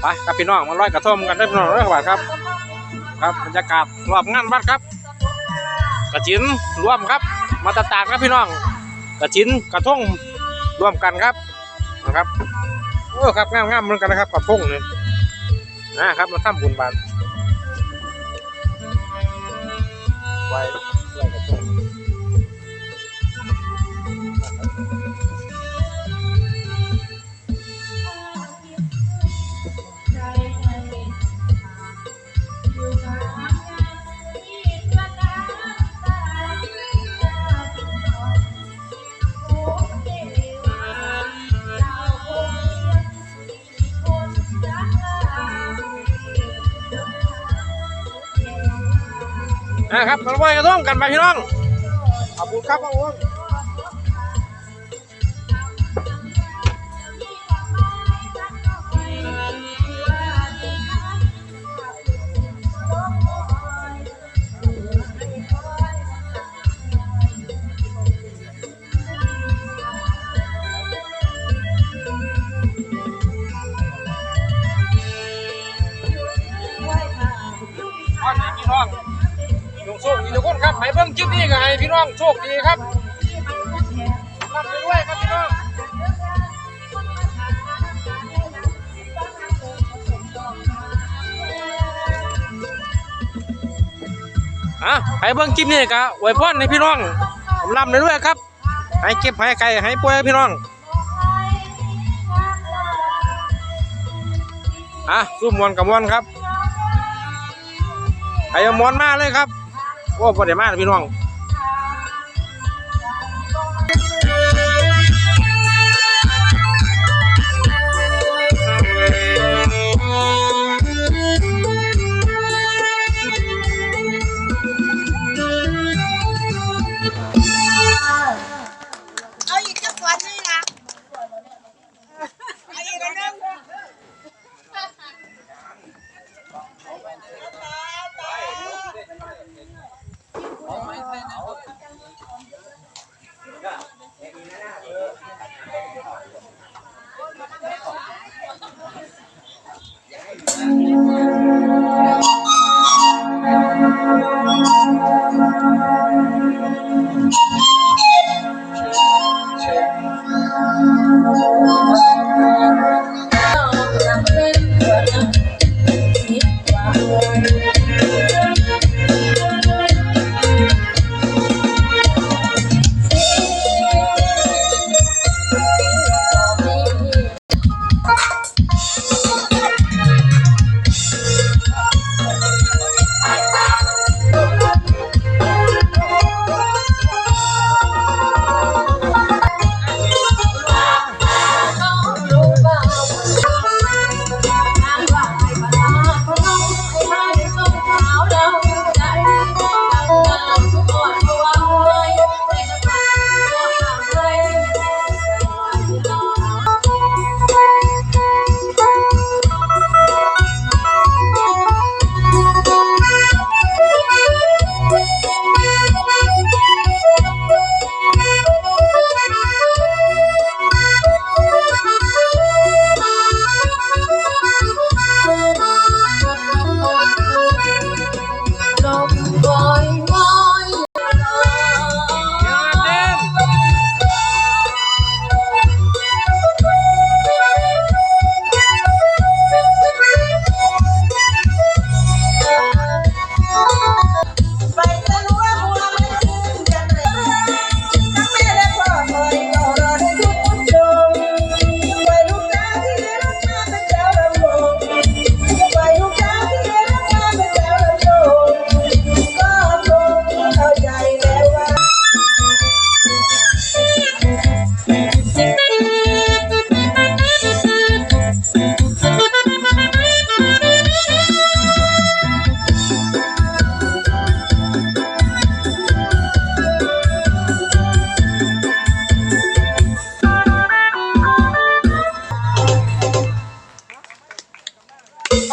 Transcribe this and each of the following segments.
ไปครับพี่น้องมาลอยกระทงกันได้พี่น้องเด้อครับ ครับบรรยากาศรอบงานวัดครับกระจินร่วมครับ มาตรตากครับพี่น้องกระจินกระทงร่วมกันครับนะครับโอ้ครับงามงามเหมือนกันนะครับกระทงเนี่ยนะครับมาทำบุญบานไว นะครับมาไหว้กระทงกันไปพี่น้อง ขอบคุณครับพระองค์ขอบคุณพี่น้อง โชคดีทุกคนครับให้เบิ่งคลิปนี้ก็ให้พี่น้องโชคดีครับรับไปด้วยครับพี่น้องอะให้เบิ่งคลิปนี้ก็อวยพรให้พี่น้องผมรับไปด้วยครับ ให้เก็บให้ไก่ให้ป่วยพี่น้องอะสู้มวนกับมวนครับไอ้มวนมากเลยครับ โอ้ประเดี๋ยวมากพี่น้อง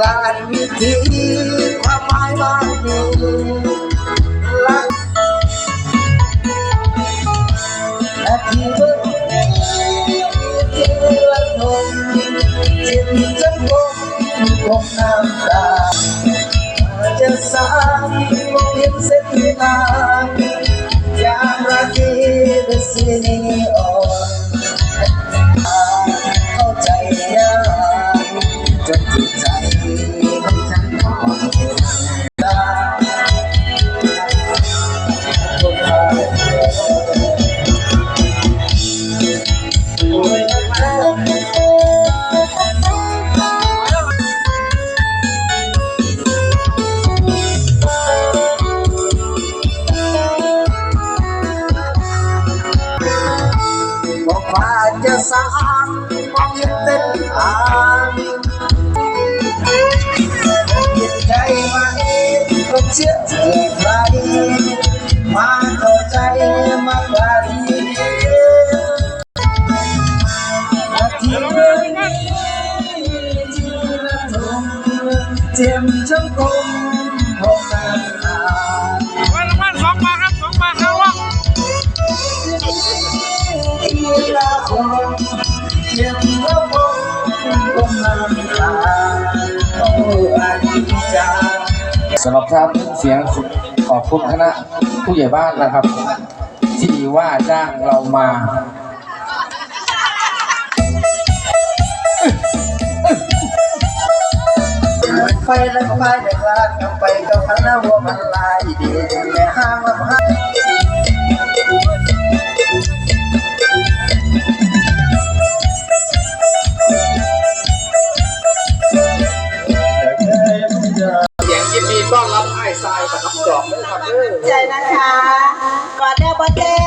ลานวิธีความหมายมากมีรักและที่เบิ่งที่ละทมเจ็บจนบกบกน้ำตาจะสายมองเห็นเส้นทางยามราตรีเป็นสีนี จะสร้างมองเห็นเส้นทางเห็ สำหรับครับเสียงขอบคุณคณะผู้ใหญ่บ้านนะครับ ที่ว่าจ้างเรามาไปแล้วไปเด็กลาไปกับคณะวัวมันลายดี for them.